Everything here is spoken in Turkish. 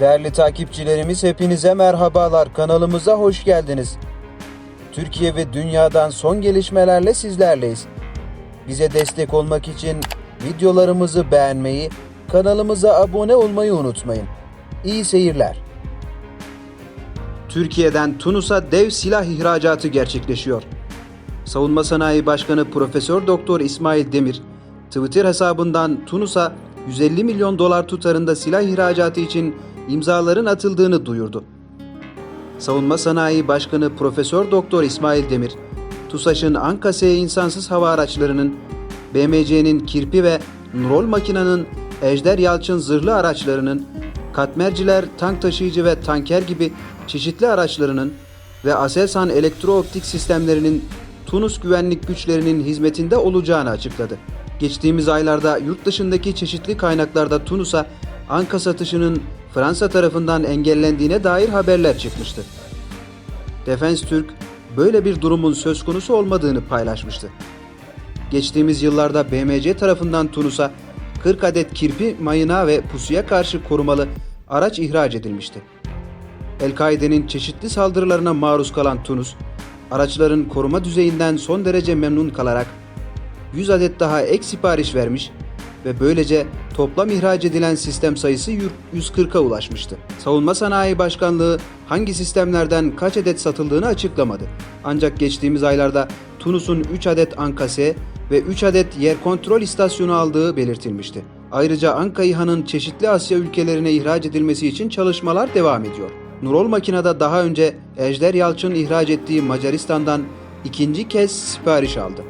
Değerli takipçilerimiz hepinize merhabalar. Kanalımıza hoş geldiniz. Türkiye ve dünyadan son gelişmelerle sizlerleyiz. Bize destek olmak için videolarımızı beğenmeyi, kanalımıza abone olmayı unutmayın. İyi seyirler. Türkiye'den Tunus'a dev silah ihracatı gerçekleşiyor. Savunma Sanayi Başkanı Profesör Doktor İsmail Demir, Twitter hesabından Tunus'a 150 milyon dolar tutarında silah ihracatı için imzaların atıldığını duyurdu. Savunma Sanayi Başkanı Profesör Doktor İsmail Demir, TUSAŞ'ın Ankasya insansız hava araçlarının, BMC'nin Kirpi ve Nurol Makina'nın Ejder Yalçın zırhlı araçlarının, Katmerciler tank taşıyıcı ve tanker gibi çeşitli araçlarının ve Aselsan elektrooptik sistemlerinin Tunus güvenlik güçlerinin hizmetinde olacağını açıkladı. Geçtiğimiz aylarda yurt dışındaki çeşitli kaynaklarda Tunus'a anka satışının Fransa tarafından engellendiğine dair haberler çıkmıştı. Defense Türk böyle bir durumun söz konusu olmadığını paylaşmıştı. Geçtiğimiz yıllarda BMC tarafından Tunus'a 40 adet kirpi, mayına ve pusuya karşı korumalı araç ihraç edilmişti. El-Kaide'nin çeşitli saldırılarına maruz kalan Tunus, araçların koruma düzeyinden son derece memnun kalarak 100 adet daha ek sipariş vermiş ve böylece toplam ihraç edilen sistem sayısı 140'a ulaşmıştı. Savunma Sanayi Başkanlığı hangi sistemlerden kaç adet satıldığını açıklamadı. Ancak geçtiğimiz aylarda Tunus'un 3 adet Ankase ve 3 adet yer kontrol istasyonu aldığı belirtilmişti. Ayrıca Anka İHA'nın çeşitli Asya ülkelerine ihraç edilmesi için çalışmalar devam ediyor. Nurol Makina'da daha önce Ejder Yalçın ihraç ettiği Macaristan'dan ikinci kez sipariş aldı.